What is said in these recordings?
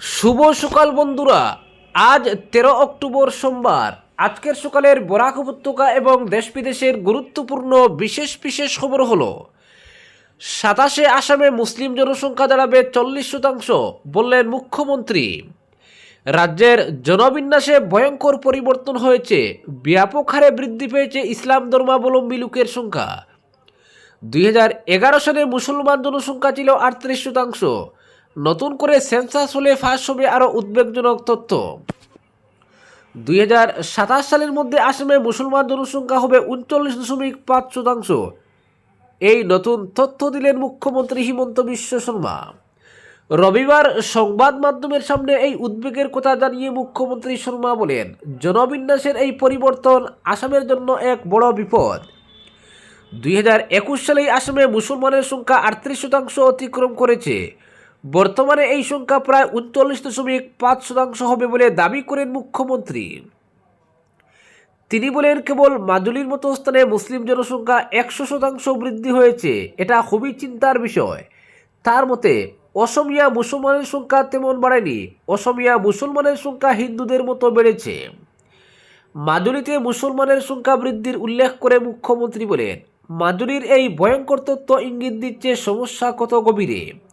শুভ সকাল বন্ধুরা। আজ তেরো অক্টোবর সোমবার। আজকের সকালের বরাক উপত্যকা এবং দেশ বিদেশের গুরুত্বপূর্ণ বিশেষ বিশেষ খবর হলো, সাতাশে আসামে মুসলিম জনসংখ্যা দাঁড়াবে চল্লিশ শতাংশ বললেন মুখ্যমন্ত্রী। রাজ্যের জনবিন্যাসে ভয়ঙ্কর পরিবর্তন হয়েছে, ব্যাপক হারে বৃদ্ধি পেয়েছে ইসলাম ধর্মাবলম্বী লোকের সংখ্যা। দুই সালে মুসলমান জনসংখ্যা ছিল আটত্রিশ শতাংশ নতুন করে সেন্সাস হলে ফাঁস হবে আরও উদ্বেগজনক তথ্য। দুই হাজার সাতাশ সালের মধ্যে আসামে মুসলমান জনসংখ্যা হবে উনচল্লিশ দশমিক পাঁচ শতাংশ। এই নতুন তথ্য দিলেন মুখ্যমন্ত্রী হিমন্ত বিশ্ব শর্মা। রবিবার সংবাদ মাধ্যমের সামনে এই উদ্বেগের কথা জানিয়ে মুখ্যমন্ত্রী শর্মা বলেন, জনবিন্যাসের এই পরিবর্তন আসামের জন্য এক বড় বিপদ। দুই হাজার একুশ সালেই আসামে মুসলমানের সংখ্যা আটত্রিশ শতাংশ অতিক্রম করেছে। বর্তমানে এই সংখ্যা প্রায় উনচল্লিশ দশমিক পাঁচ শতাংশ হবে বলে দাবি করেন মুখ্যমন্ত্রী। তিনি বলেন, কেবল মাজুলির মতো স্থানে মুসলিম জনসংখ্যা একশো শতাংশ বৃদ্ধি হয়েছে, এটা খুবই চিন্তার বিষয়। তার মতে, অসমিয়া মুসলমানের সংখ্যা তেমন বাড়েনি, অসমিয়া মুসলমানের সংখ্যা হিন্দুদের মতো বেড়েছে। মাজুলিতে মুসলমানের সংখ্যা বৃদ্ধির উল্লেখ করে মুখ্যমন্ত্রী বলেন মাজুলির এই ভয়ঙ্কর তথ্য ইঙ্গিত দিচ্ছে সমস্যা কত গভীরে?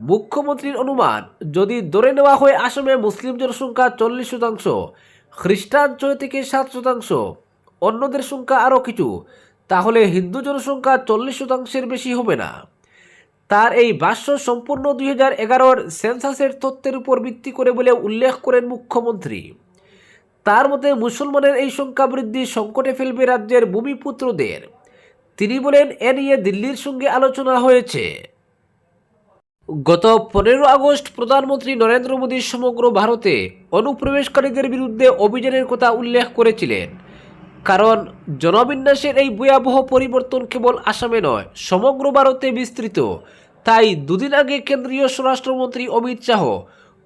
মুখ্যমন্ত্রীর অনুমান, যদি ধরে নেওয়া হয় আসামে মুসলিম জনসংখ্যা চল্লিশ শতাংশ, খ্রিস্টান ছয় থেকে সাত শতাংশ, অন্যদের সংখ্যা আরও কিছু, তাহলে হিন্দু জনসংখ্যা চল্লিশ শতাংশের বেশি হবে না। তার এই ভাষ্য সম্পূর্ণ দুই হাজার এগারোর সেন্সাসের তথ্যের উপর ভিত্তি করে বলে উল্লেখ করেন মুখ্যমন্ত্রী। তার মতে মুসলমানের এই সংখ্যা বৃদ্ধি সংকটে ফেলবে রাজ্যের ভূমিপুত্রদের। তিনি বলেন, এ নিয়ে দিল্লির সঙ্গে আলোচনা হয়েছে। গত পনেরো আগস্ট প্রধানমন্ত্রী নরেন্দ্র মোদী সমগ্র ভারতে অনুপ্রবেশকারীদের বিরুদ্ধে অভিযানের কথা উল্লেখ করেছিলেন। কারণ জনবিন্যাসের এই ভয়াবহ পরিবর্তন কেবল আসামে নয়, সমগ্র ভারতে বিস্তৃত। তাই দুদিন আগে কেন্দ্রীয় স্বরাষ্ট্রমন্ত্রী অমিত শাহ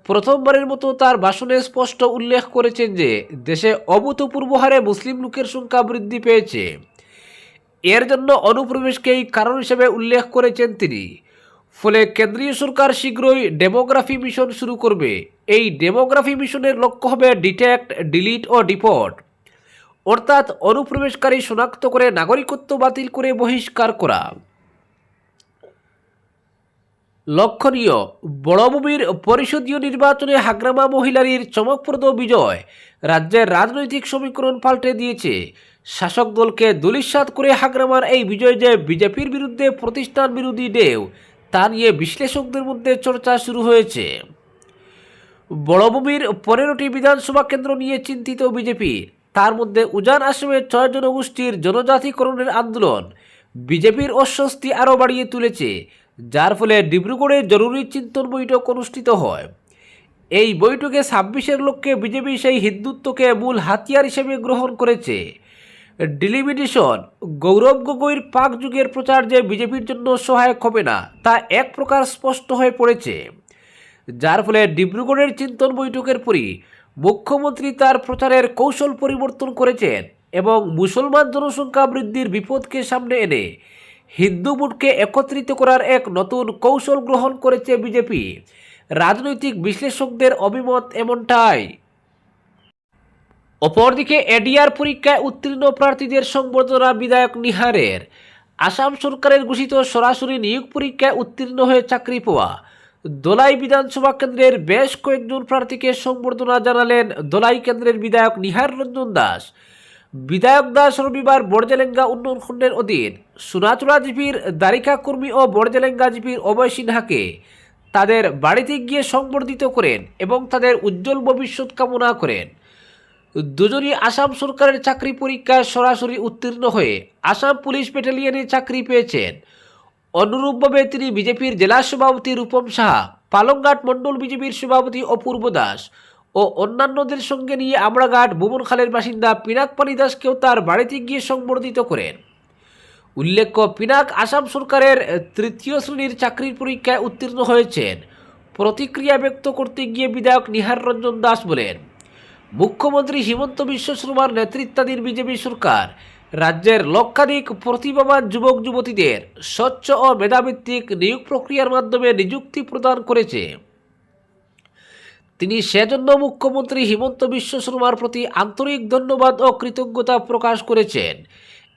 প্রথমবারের মতো তার ভাষণে স্পষ্ট উল্লেখ করেছেন যে, দেশে অভূতপূর্ব হারে মুসলিম লোকের সংখ্যা বৃদ্ধি পেয়েছে। এর জন্য অনুপ্রবেশকেই কারণ হিসেবে উল্লেখ করেছেন তিনি। ফলে কেন্দ্রীয় সরকার শীঘ্রই ডেমোগ্রাফি মিশন শুরু করবে। এই ডেমোগ্রাফি মিশনের লক্ষ্য হবে ডিটেক্ট, ডিলিট ও ডিপোর্ট। অর্থাৎ অনুপ্রবেশকারী শনাক্ত করে নাগরিকত্ব বাতিল করে বহিষ্কার করা। লক্ষণীয়, বড়ভূমির পরিষদীয় নির্বাচনে হাগ্রামা মহিলারীর চমকপ্রদ বিজয় রাজ্যের রাজনৈতিক সমীকরণ পাল্টে দিয়েছে। শাসক দলকে দুলিশ্বাত করে হাগ্রামার এই বিজয় যে বিজেপির বিরুদ্ধে প্রতিষ্ঠান বিরোধী ঢেউ তা নিয়ে বিশ্লেষকদের মধ্যে চর্চা শুরু হয়েছে। বড়ভূমির পনেরোটি বিধানসভা কেন্দ্র নিয়ে চিন্তিত বিজেপি। তার মধ্যে উজান আসামের ছয় জনগোষ্ঠীর জনজাতিকরণের আন্দোলন বিজেপির অস্বস্তি আরও বাড়িয়ে তুলেছে, যার ফলে ডিব্রুগড়ে জরুরি চিন্তন বৈঠক অনুষ্ঠিত হয়। এই বৈঠকে ছাব্বিশের লক্ষ্যে বিজেপি সেই হিন্দুত্বকে মূল হাতিয়ার হিসেবে গ্রহণ করেছে। ডিলিমিটেশন। গৌরব গগৈর পাক যুগের প্রচার যে বিজেপির জন্য সহায়ক হবে না, তা এক প্রকার স্পষ্ট হয়ে পড়েছে। যার ফলে ডিব্রুগড়ের চিন্তন বৈঠকের পরই মুখ্যমন্ত্রী তার প্রচারের কৌশল পরিবর্তন করেছেন এবং মুসলমান জনসংখ্যা বৃদ্ধির বিপদকে সামনে এনে হিন্দু মুঠকে একত্রিত করার এক নতুন কৌশল গ্রহণ করেছে বিজেপি। রাজনৈতিক বিশ্লেষকদের অভিমত এমনটাই। অপরদিকে এডিআর পরীক্ষায় উত্তীর্ণ প্রার্থীদের সংবর্ধনা বিধায়ক নিহারের। আসাম সরকারের ঘোষিত সরাসরি নিয়োগ পরীক্ষায় উত্তীর্ণ হয়ে চাকরি পাওয়া দোলাই বিধানসভা কেন্দ্রের বেশ কয়েকজন প্রার্থীকে সংবর্ধনা জানালেন দোলাই কেন্দ্রের বিধায়ক নিহার রঞ্জন দাস। বিধায়ক দাস রবিবার বড়জেলেঙ্গা উন্নয়ন খণ্ডের অধীন সোনাচুরা জিপির দারিকা কর্মী ও বড়জেলেঙ্গা জিপির অভয় সিনহাকে তাদের বাড়িতে গিয়ে সংবর্ধিত করেন এবং তাদের উজ্জ্বল ভবিষ্যৎ কামনা করেন। দুজনই আসাম সরকারের চাকরি পরীক্ষায় সরাসরি উত্তীর্ণ হয়ে আসাম পুলিশ ব্যাটালিয়নে চাকরি পেয়েছেন। অনুরূপভাবে তিনি বিজেপির জেলা সভাপতি রূপম সাহা, পালংঘাট মণ্ডল বিজেপির সভাপতি অপূর্ব দাস ও অন্যান্যদের সঙ্গে নিয়ে আমড়াঘাট ভুবনখালের বাসিন্দা পিনাক পানি দাসকেও তার বাড়িতে গিয়ে সংবর্ধিত করেন। উল্লেখ্য, পিনাক আসাম সরকারের তৃতীয় শ্রেণির চাকরির পরীক্ষায় উত্তীর্ণ হয়েছেন। প্রতিক্রিয়া ব্যক্ত করতে গিয়ে বিধায়ক নিহার রঞ্জন দাস বলেন মুখ্যমন্ত্রী হিমন্ত বিশ্ব শর্মার নেতৃত্বাধীন বিজেপি সরকার, রাজ্যের লক্ষাধিক প্রতিভাবান যুবক যুবতীদের স্বচ্ছ ও মেধাভিত্তিক নিয়োগ প্রক্রিয়ার মাধ্যমে নিযুক্তি প্রদান করেছে। তিনি সেজন্য মুখ্যমন্ত্রী হিমন্ত বিশ্ব শর্মার প্রতি আন্তরিক ধন্যবাদ ও কৃতজ্ঞতা প্রকাশ করেছেন।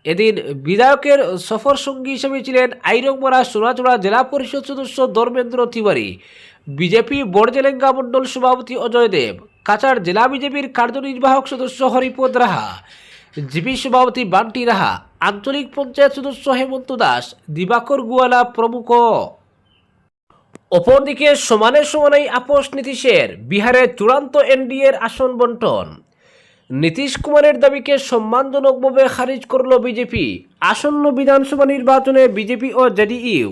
এদিন বিধায়কের সফর সঙ্গী হিসেবে ছিলেন আইরংমারা সোনাচড়া জেলা পরিষদ সদস্য ধর্মেন্দ্র তিওয়ারি, বিজেপি বড়জেলেঙ্গা মণ্ডল সভাপতি অজয় দেব কাছাড় জেলা বিজেপির কার্যনির্বাহক সদস্য হরিপদ রাহা, জিপি সভাপতি বান্টি রাহা, আঞ্চলিক পঞ্চায়েত সদস্য হেমন্ত দাস, দিবাকর গুয়ালা প্রমুখ। অপরদিকে সমানে সমানেই আপোষ নীতিশের বিহারে চূড়ান্ত এনডিএর আসন বন্টন। নীতিশ কুমারের দাবিকে সম্মানজনকভাবে খারিজ করল বিজেপি। আসন্ন বিধানসভা নির্বাচনে বিজেপি ও জেডিইউ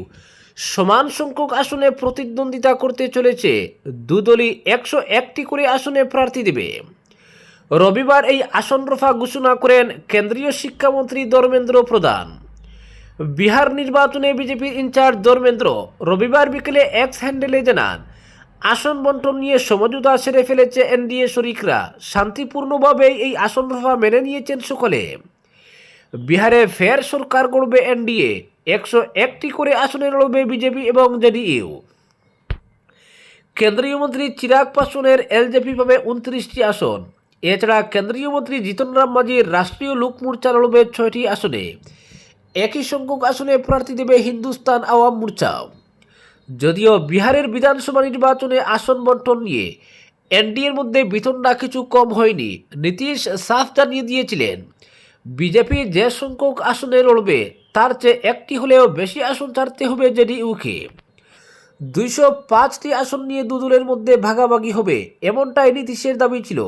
সমান সংখ্যক আসনে প্রতিদ্বন্দ্বিতা করতে চলেছে। দুদলই একশো একটি করে আসনে প্রার্থী দেবে। রবিবার এই আসন রফা ঘোষণা করেন কেন্দ্রীয় শিক্ষামন্ত্রী ধর্মেন্দ্র প্রধান। বিহার নির্বাচনে বিজেপির ইনচার্জ ধর্মেন্দ্র রবিবার বিকেলে এক্স হ্যান্ডেলে জানান, আসন বন্টন নিয়ে সমঝোতা সেরে ফেলেছে এনডিএ শরিকরা। শান্তিপূর্ণভাবে এই আসন রফা মেনে নিয়েছেন সকলে। বিহারে ফের সরকার গড়বে এনডিএ। একশো একটি করে আসনে লড়বে বিজেপি এবং জেডিইউ। কেন্দ্রীয় মন্ত্রী চিরাগ পাসওয়ানের এলজেপি পাবে উনত্রিশটি আসন। এছাড়া কেন্দ্রীয় মন্ত্রী জিতন রাম মাঝির রাষ্ট্রীয় লোক মোর্চা লড়বে ছয়টি আসনে। একই সংখ্যক আসনে প্রার্থী দেবে হিন্দুস্তান আওয়াম মোর্চা। যদিও বিহারের বিধানসভা নির্বাচনে আসন বন্টন নিয়ে এনডিএর মধ্যে বিতণ্ডা কিছু কম হয়নি, নীতিশ সাফ জানিয়ে দিয়েছিলেন। বিজেপি যে সংখ্যক আসনে লড়বে, তার চেয়ে একটি হলেও বেশি আসন ছাড়তে হবে জেডিইউকে। দুইশো পাঁচটি আসন নিয়ে দুদলের মধ্যে ভাগাভাগি হবে, এমনটাই নীতিশের দাবি ছিল।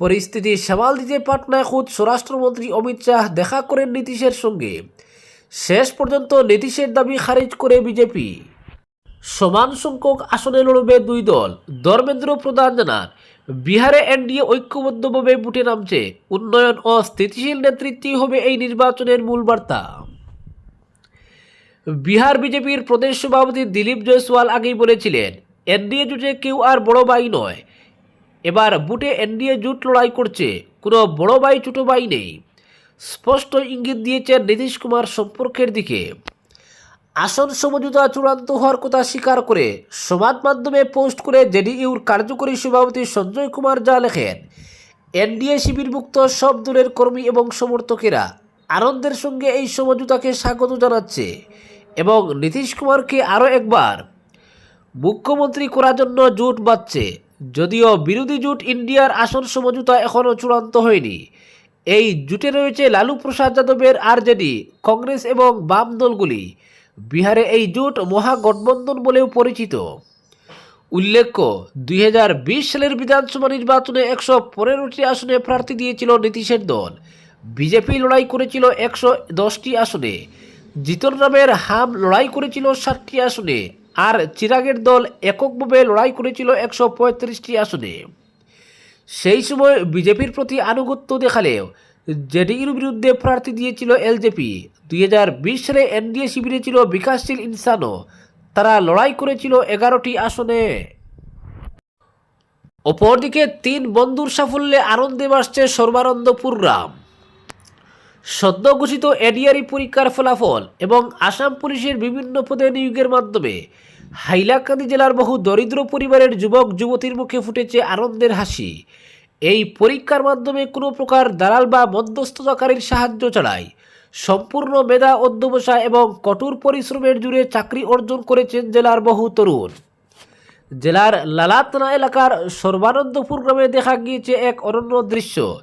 পরিস্থিতি সামাল দিতে পাটনায় খুদ স্বরাষ্ট্রমন্ত্রী অমিত শাহ দেখা করেন নীতিশের সঙ্গে। শেষ পর্যন্ত নীতিশের দাবি খারিজ করে বিজেপি। সমান সংখ্যক আসনে লড়বে দুই দল। ধর্মেন্দ্র প্রধান জানান বিহারে এনডিএ ঐক্যবদ্ধভাবে বুটে নামছে। উন্নয়ন ও স্থিতিশীল নেতৃত্বই হবে এই নির্বাচনের মূল বার্তা। বিহার বিজেপির প্রদেশ সভাপতি দিলীপ জয়সওয়াল আগেই বলেছিলেন, এনডিএ জুটে কেউ আর বড় ভাই নয়। এবার বুটে এনডিএ জুট লড়াই করছে, কোনো বড় ভাই, ছোটো ভাই নেই। স্পষ্ট ইঙ্গিত দিয়েছেন নীতিশ কুমার সম্পর্কের দিকে। আসন সমঝোতা চূড়ান্ত হওয়ার কথা স্বীকার করে সমাজ মাধ্যমে পোস্ট করে জেডিইউর কার্যকরী সভাপতি সঞ্জয় কুমার যা লেখেন, এনডিএ শিবিরভুক্ত সব দলের কর্মী এবং সমর্থকেরা আনন্দের সঙ্গে এই সমঝোতাকে স্বাগত জানাচ্ছে এবং নীতিশ কুমারকে আরও একবার মুখ্যমন্ত্রী করার জন্য জোট বাঁধছে। যদিও বিরোধী জোট ইন্ডিয়ার আসন সমঝোতা এখনও চূড়ান্ত হয়নি। এই জোটে রয়েছে লালু প্রসাদ যাদবের আরজেডি কংগ্রেস এবং বাম দলগুলি। বিহারে এই জোট মহাগঠবন্ধন বলেও পরিচিত। উল্লেখ্য, দুই হাজার বিশ সালের বিধানসভা নির্বাচনে একশো পনেরোটি আসনে প্রার্থী দিয়েছিল নীতিশের দল। বিজেপি লড়াই করেছিল একশো দশটি আসনে। জিতন রামের হাম লড়াই করেছিল ষাটটি আসনে। আর চিরাগের দল এককভাবে লড়াই করেছিল একশো পঁয়ত্রিশটি আসনে। সেই সময় বিজেপির প্রতি আনুগত্য দেখালেও জেডিইউর বিরুদ্ধে প্রার্থী দিয়েছিল এলজেপি। দুই হাজার বিশ সালে এনডিএ শিবিরে ছিল বিকাশশীল ইনসানও। তারা লড়াই করেছিল এগারোটি আসনে। অপরদিকে তিন বন্ধুর সাফল্যে আনন্দে বাসছে সর্বানন্দপুর গ্রাম সদ্য ঘোষিত এডিআরই পরীক্ষার ফলাফল এবং আসাম পুলিশের বিভিন্ন পদে নিয়োগের মাধ্যমে হাইলাকান্দি জেলার বহু দরিদ্র পরিবারের যুবক যুবতীর মুখে ফুটেছে আনন্দের হাসি। এই পরীক্ষার মাধ্যমে কোনো প্রকার দালাল বা মধ্যস্থতাকারীর সাহায্য ছাড়াই সম্পূর্ণ মেধা অধ্যবসায় এবং কঠোর পরিশ্রমের জুড়ে চাকরি অর্জন করেছেন জেলার বহু তরুণ। জেলার লালাতনা এলাকার সর্বানন্দপুর গ্রামে দেখা গিয়েছে এক অনন্য দৃশ্য।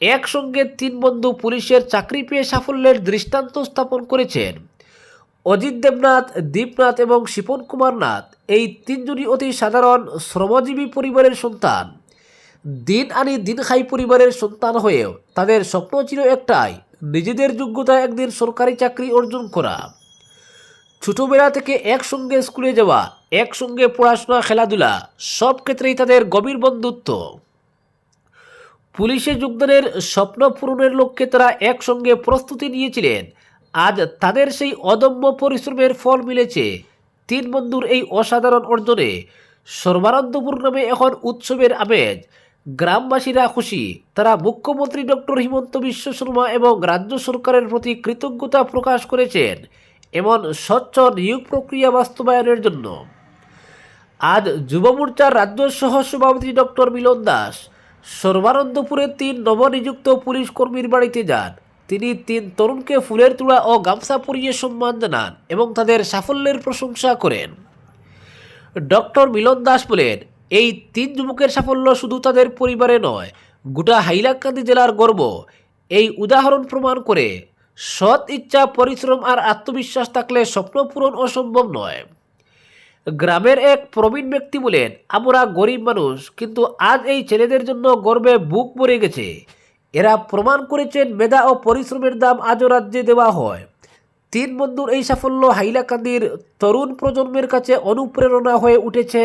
একসঙ্গে তিন বন্ধু পুলিশের চাকরি পেয়ে সাফল্যের দৃষ্টান্ত স্থাপন করেছেন। অজিত দেবনাথ, দীপনাথ এবং শিপন কুমার নাথ, এই তিনজনই অতি সাধারণ শ্রমজীবী পরিবারের সন্তান। দিন আনি দিন খাই পরিবারের সন্তান হয়েও তাদের স্বপ্ন ছিল একটাই, নিজেদের যোগ্যতায় একদিন সরকারি চাকরি অর্জন করা। ছোটবেলা থেকে একসঙ্গে স্কুলে যাওয়া, একসঙ্গে পড়াশোনা, খেলাধুলা, সব ক্ষেত্রেই তাদের গভীর বন্ধুত্ব। পুলিশে যোগদানের স্বপ্ন পূরণের লক্ষ্যে তারা একসঙ্গে প্রস্তুতি নিয়েছিলেন। আজ তাদের সেই অদম্য পরিশ্রমের ফল মিলেছে। তিন বন্ধুর এই অসাধারণ অর্জনে সর্বানন্দপুর নামে এখন উৎসবের আমেজ। গ্রামবাসীরা খুশি। তারা মুখ্যমন্ত্রী ডক্টর হিমন্ত বিশ্ব শর্মা এবং রাজ্য সরকারের প্রতি কৃতজ্ঞতা প্রকাশ করেছেন এমন স্বচ্ছ নিয়োগ প্রক্রিয়া বাস্তবায়নের জন্য। আজ যুব মোর্চার রাজ্য সহ সভাপতি ডক্টর মিলন দাস সর্বানন্দপুরে তিন নবনিযুক্ত পুলিশ কর্মীর বাড়িতে যান। তিনি তিন তরুণকে ফুলের তুড়া ও গামছা পরিয়ে সম্মান জানান এবং তাদের সাফল্যের প্রশংসা করেন। ডক্টর মিলন দাস বলেন এই তিন যুবকের সাফল্য শুধু তাদের পরিবারে নয়, গোটা হাইলাকান্দি জেলার গর্ব। এই উদাহরণ প্রমাণ করে সৎ ইচ্ছা, পরিশ্রম আর আত্মবিশ্বাস থাকলে স্বপ্ন পূরণ অসম্ভব নয়। গ্রামের এক প্রবীণ ব্যক্তি বলেন, আমরা গরিব মানুষ, কিন্তু আজ এই ছেলেদের জন্য গর্বে বুক ভরে গেছে। এরা প্রমাণ করেছেন মেধা ও পরিশ্রমের দাম আজও রাজ্যে দেওয়া হয়। তিন বন্ধুর এই সাফল্য হাইলাকান্দির তরুণ প্রজন্মের কাছে অনুপ্রেরণা হয়ে উঠেছে।